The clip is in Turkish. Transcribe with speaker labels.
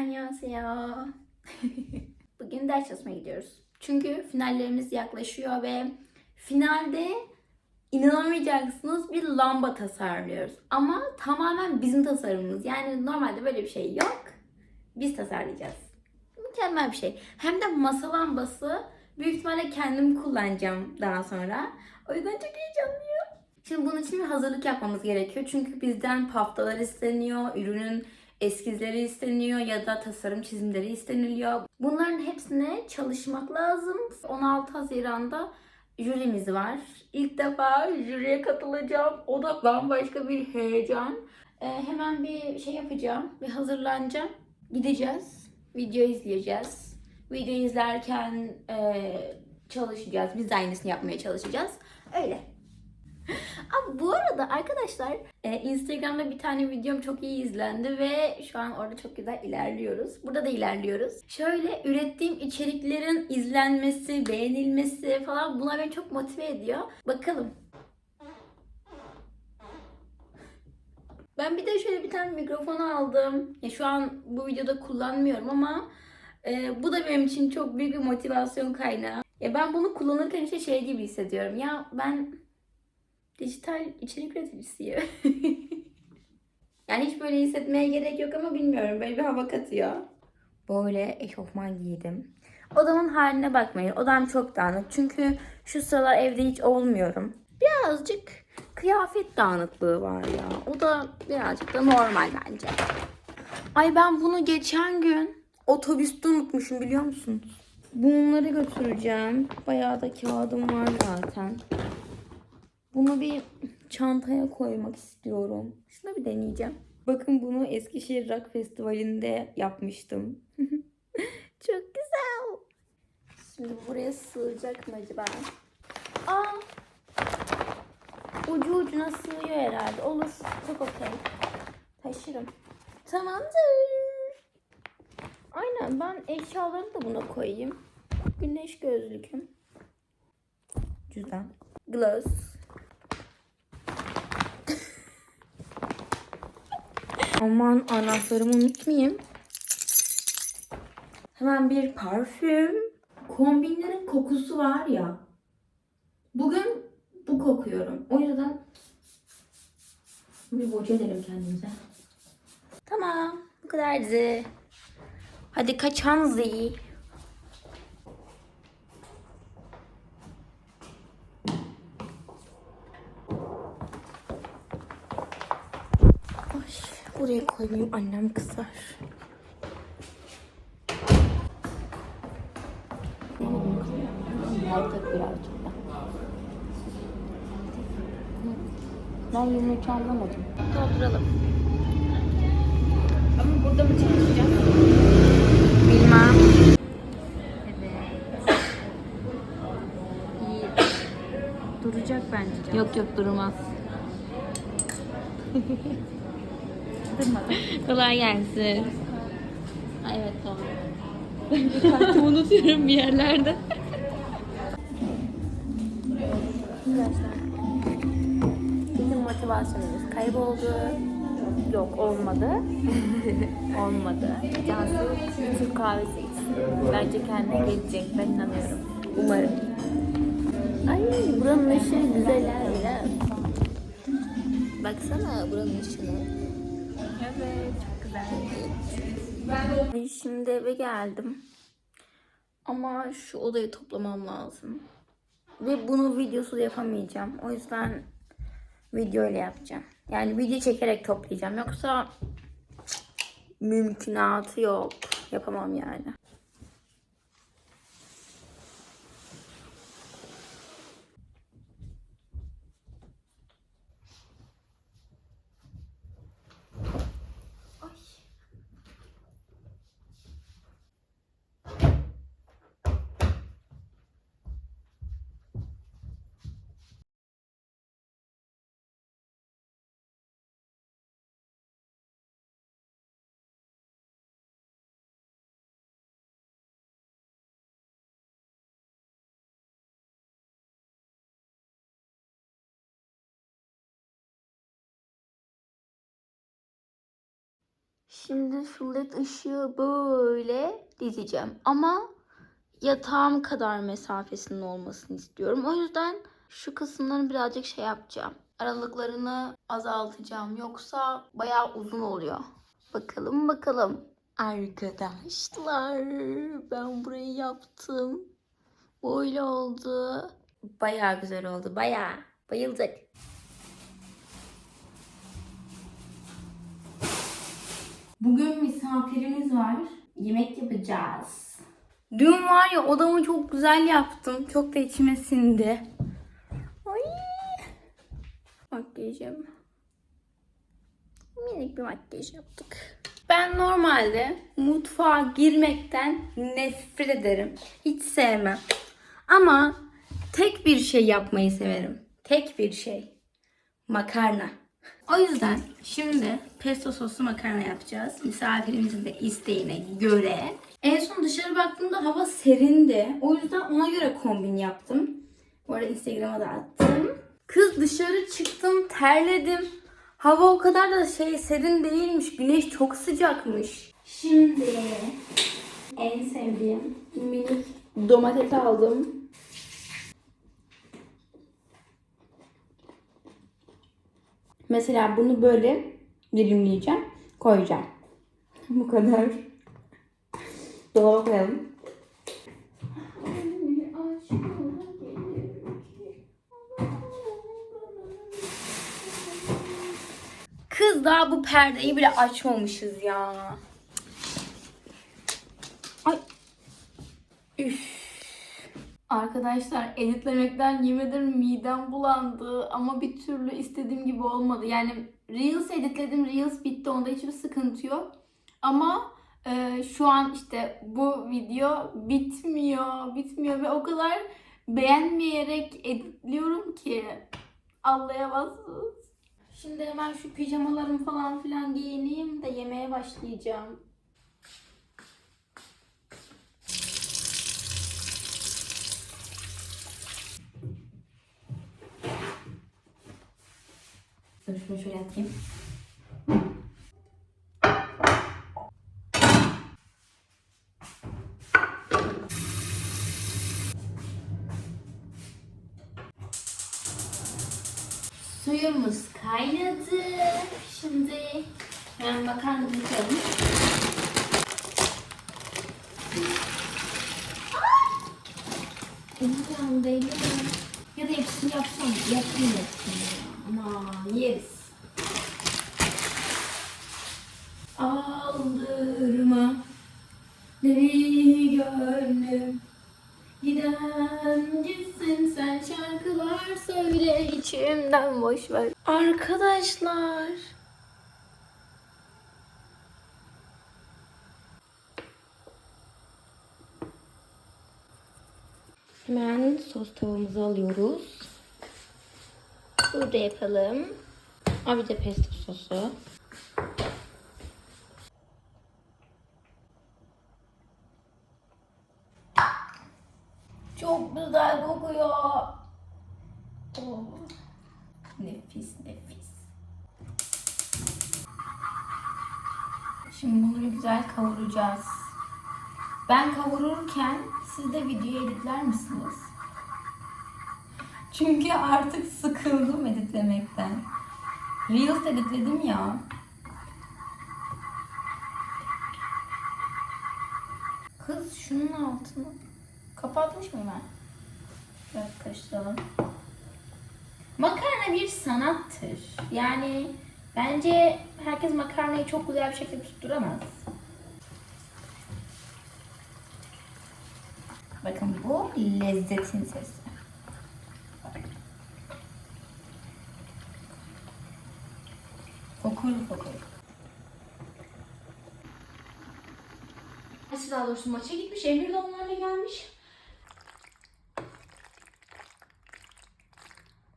Speaker 1: Annyeonghaseyo. Bugün ders çalışmaya gidiyoruz. Çünkü finallerimiz yaklaşıyor ve finalde inanamayacaksınız bir lamba tasarlıyoruz. Ama tamamen bizim tasarımımız. Yani normalde böyle bir şey yok. Biz tasarlayacağız. Mükemmel bir şey. Hem de masa lambası büyük ihtimalle kendim kullanacağım daha sonra. O yüzden çok heyecanlıyım. Şimdi bunun için bir hazırlık yapmamız gerekiyor. Çünkü bizden paftalar isteniyor, ürünün eskizleri isteniyor ya da tasarım çizimleri isteniliyor. Bunların hepsine çalışmak lazım. 16 Haziran'da jürimiz var. İlk defa jüriye katılacağım. O da bambaşka bir heyecan. Ee, hemen bir şey yapacağım. Bir hazırlanacağım. Gideceğiz. Video izleyeceğiz. Video izlerken e, çalışacağız. Biz de aynısını yapmaya çalışacağız. Öyle. Ama bu arada arkadaşlar e, Instagram'da bir tane videom çok iyi izlendi ve şu an orada çok güzel ilerliyoruz. Burada da ilerliyoruz. Şöyle ürettiğim içeriklerin izlenmesi, beğenilmesi falan bunlar beni çok motive ediyor. Bakalım. Ben bir de şöyle bir tane mikrofon aldım. Ya şu an bu videoda kullanmıyorum ama e, bu da benim için çok büyük bir motivasyon kaynağı. Ya ben bunu kullanırken işte şey gibi hissediyorum. Ya ben dijital içerik üreticisiyim. yani hiç böyle hissetmeye gerek yok ama bilmiyorum. Böyle bir hava katıyor. Böyle eşofman giydim. Odamın haline bakmayın. Odam çok dağınık. Çünkü şu sıralar evde hiç olmuyorum. Birazcık kıyafet dağınıklığı var ya. O da birazcık da normal bence. Ay ben bunu geçen gün otobüste unutmuşum biliyor musunuz? Bunları götüreceğim. Bayağı da kağıdım var zaten. Bunu bir çantaya koymak istiyorum. Şunu bir deneyeceğim. Bakın bunu Eskişehir Rock Festivali'nde yapmıştım. Çok güzel. Şimdi buraya sığacak mı acaba? Aa! Ucu ucuna sığıyor herhalde. Olur. Çok okey. Taşırım. Tamamdır. Aynen ben eşyalarını da buna koyayım. Güneş gözlüküm. Cüzdan. Gloss. Aman anahtarımı unutmayayım. Hemen bir parfüm. Kombinlerin kokusu var ya. Bugün bu kokuyorum. O yüzden bir boca edelim kendimize. Tamam. Bu kadardı. Hadi kaçan zi. Ay, buraya koymayayım annem kızar. Artık birazcık da. Ben 23 anlamadım. Dolduralım. Ama burada mı çalışacağız? Bilmem. Evet. İyi.
Speaker 2: Duracak bence.
Speaker 1: Yok yok durmaz.
Speaker 2: Durmadı.
Speaker 1: Kolay gelsin. Ay, evet tamam. Kartımı unutuyorum bir yerlerde. Arkadaşlar. Bizim motivasyonumuz kayboldu. Yok olmadı. olmadı. Cansu Türk kahvesi içsin. Bence kendine gelecek. Ben inanıyorum. Umarım. Ay buranın ışığı güzel ha. Baksana buranın ışığına.
Speaker 2: Evet, çok güzel.
Speaker 1: Şimdi eve geldim. Ama şu odayı toplamam lazım. Ve bunu videosuz yapamayacağım. O yüzden video ile yapacağım. Yani video çekerek toplayacağım. Yoksa mümkünatı yok. Yapamam yani. Şimdi şu led ışığı böyle dizeceğim. Ama yatağım kadar mesafesinin olmasını istiyorum. O yüzden şu kısımlarını birazcık şey yapacağım. Aralıklarını azaltacağım. Yoksa bayağı uzun oluyor. Bakalım bakalım. Arkadaşlar ben burayı yaptım. Böyle oldu. Bayağı güzel oldu. Bayağı. Bayıldık. Bugün misafirimiz var. Yemek yapacağız. Dün var ya odamı çok güzel yaptım. Çok da içime sindi. Ay. Makyajım. Minik bir makyaj yaptık. Ben normalde mutfağa girmekten nefret ederim. Hiç sevmem. Ama tek bir şey yapmayı severim. Tek bir şey. Makarna. O yüzden şimdi pesto soslu makarna yapacağız. Misafirimizin de isteğine göre. En son dışarı baktığımda hava serindi. O yüzden ona göre kombin yaptım. Bu arada Instagram'a da attım. Kız dışarı çıktım, terledim. Hava o kadar da şey serin değilmiş. Güneş çok sıcakmış. Şimdi en sevdiğim minik domates aldım. Mesela bunu böyle dilimleyeceğim, koyacağım. Bu kadar. Dolaba koyalım. Kız daha bu perdeyi bile açmamışız ya. Ay. Üf. Arkadaşlar editlemekten yemin ederim midem bulandı ama bir türlü istediğim gibi olmadı. Yani Reels editledim, Reels bitti onda hiçbir sıkıntı yok. Ama e, şu an işte bu video bitmiyor, bitmiyor ve o kadar beğenmeyerek editliyorum ki anlayamazsınız. Şimdi hemen şu pijamalarımı falan filan giyineyim de yemeğe başlayacağım. Dur şunu şöyle atayım. Suyumuz kaynadı. Şimdi hemen makarnamızı koyalım. Elim değil Ya da hepsini yapsam yapayım hepsini. Ama yeriz. Aldırma deli gönlüm Giden gitsin sen şarkılar söyle içimden boş ver. Arkadaşlar. Hemen sos tavamızı alıyoruz. Burada yapalım. Aa, bir de pesto sosu. Çok güzel kokuyor. Oh. Nefis nefis. Şimdi bunları güzel kavuracağız. Ben kavururken siz de videoyu editler misiniz? Çünkü artık sıkıldım editlemekten. Reels editledim ya. Kız şunun altını kapatmış mıyım ben? Biraz karıştıralım. Makarna bir sanattır. Yani bence herkes makarnayı çok güzel bir şekilde tutturamaz. Bakın bu lezzetin sesi. Kokulu kokulu. Daha doğrusu maça gitmiş. Emir de onlarla gelmiş.